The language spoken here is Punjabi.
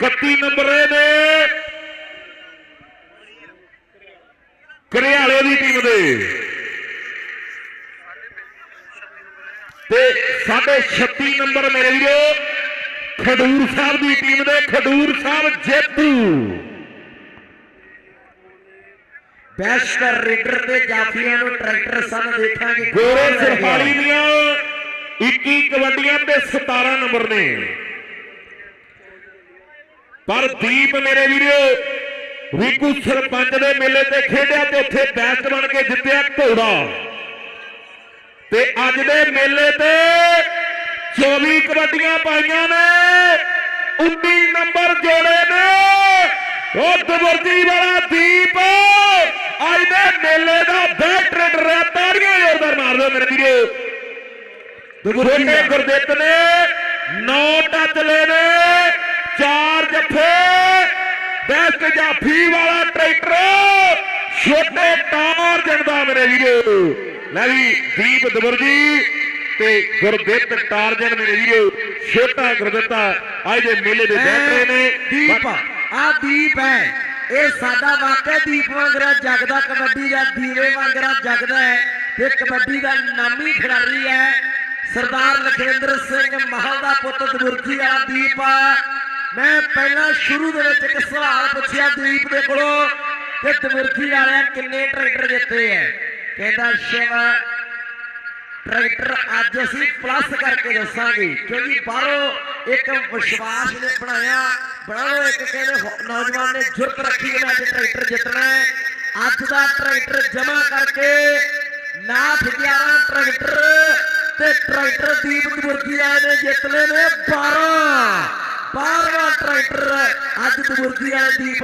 31 ਨੰਬਰ ਨੇ। ਕਰਿਆਲੇ ਦੀ ਟੀਮ ਦੇ। ਤੇ ਸਾਡੇ 36 ਨੰਬਰ ਮੇਰੇ ਵੀਰੋ ਖਡੂਰ ਸਾਹਿਬ ਦੀ ਟੀਮ ਦੇ ਖਡੂਰ ਸਾਹਿਬ ਜੇਤੂ। ਬੈਸਟ ਰੇਡਰ ਤੇ ਜਾਫੀਆਂ ਨੂੰ ਟਰੈਕਟਰ ਸਨ ਦੇਖਾਂਗੇ ਗੋਰੇ ਸਰਹਾਲੀ ਦੀਆਂ 21 ਕਬੱਡੀਆਂ ਤੇ 17 ਨੰਬਰ ਨੇ। ਪਰ ਦੀਪ ਮੇਰੇ ਵੀਰੋ ਰੀਕੂ ਸਰਪੰਚ ਦੇ ਮੇਲੇ ਤੇ ਖੇਡਿਆ ਤੇ ਉੱਥੇ ਬੈਸਟ ਬਣ ਕੇ ਜਿੱਤਿਆ ਘੋੜਾ। ਤੇ ਅੱਜ ਦੇ ਮੇਲੇ ਤੇ 24 ਕਬੱਡੀਆਂ ਪਾਈਆਂ ਨੇ 19 ਨੰਬਰ ਜੋੜੇ ਨੇ। ਉਹ ਦਵਰਜੀ ਵਾਲਾ ਦੀਪ ਅੱਜ ਦੇ ਮੇਲੇ ਦਾ ਬੈਸਟ ਰੇਡਰ ਹੈ ਤਾੜੀਆਂ ਜ਼ੋਰਦਾਰ ਮਾਰ ਦਿਓ ਮੇਰੇ ਵੀਰੋ। ਛੋਟੇ ਗੁਰਦਿੱਤ ਨੇ 9 ਟੱਚ ਲੈ ਨੇ। ਬੈਸਟ ਜਾਫੀ ਵਾਲਾ ਟਰੈਕਟਰ। ਛੋਟੇ ਟਾਰਜਨ ਦਾ ਮੇਰੇ ਵੀਰੋ। ਲੈ ਵੀ ਦੀਪ ਦਵਰਜੀ ਤੇ ਗੁਰਦਿੱਤ ਟਾਰਜਨ ਮੇਰੇ ਵੀਰੋ। ਛੋਟਾ ਗੁਰਦਿੱਤਾ ਅੱਜ ਦੇ ਮੇਲੇ ਦੇ ਬੈਟਰੇ ਨੇ। ਦੀਪ ਆ ਦੀਪ ਹੈ। ਇਹ ਸਾਡਾ ਵਾਕਿਆ ਦੀਪ ਵਾਂਗਰਾ ਜਗਦਾ ਕਬੱਡੀ ਦਾ ਦੀਵੇ ਵਾਂਗਰਾ ਜਗਦਾ ਹੈ। ਤੇ ਕਬੱਡੀ ਦਾ ਨਾਮੀ ਖਿਡਾਰੀ ਹੈ ਸਰਦਾਰ ਲਖਵਿੰਦਰ ਸਿੰਘ ਮਹਲ ਦਾ ਪੁੱਤ ਦਬੁਰਜੀ ਵਾਲਾ ਦੀਪ ਮੈਂ ਪਹਿਲਾਂ ਸ਼ੁਰੂ ਦੇ ਵਿੱਚ ਇੱਕ ਸਵਾਲ ਪੁੱਛਿਆ ਦੀਪ ਦੇ ਕੋਲੋਂ ਕਿ ਦਬੁਰਜੀ ਵਾਲਿਆਂ ਕਿੰਨੇ ਟਰੈਕਟਰ ਜਿੱਤੇ ਹੈ ਕਹਿੰਦਾ ਸ਼ਿਵ, ਟਰੈਕਟਰ ਅੱਜ ਅਸੀਂ ਪਲੱਸ ਕਰਕੇ ਦੱਸਾਂਗੇ, ਕਿਉਂਕਿ ਬਾਹਰੋਂ ਇੱਕ ਵਿਸ਼ਵਾਸ ਨੇ ਬਣਾਇਆ। ਬਣਾਓ ਇੱਕ ਕਹਿੰਦੇ ਨੌਜਵਾਨ ਨੇ ਜੁਰਤ ਰੱਖੀ ਕਿ ਅੱਜ ਟਰੈਕਟਰ ਜਿੱਤਣਾ ਹੈ ਅੱਜ ਦਾ ਟਰੈਕਟਰ ਜਮਾ ਕਰਕੇ ਨਾਥ 11 ਟਰੈਕਟਰ ਤੇ ਟਰੈਕਟਰ ਦੀਪ ਦਬੁਰਜੀ ਵਾਲੇ ਨੇ ਜਿੱਤ ਲਏ ਨੇ 12 12ਵਾਂ ਟਰੈਕਟਰ ਅੱਜ ਦਬੁਰਜੀ ਵਾਲੇ ਦੀਪ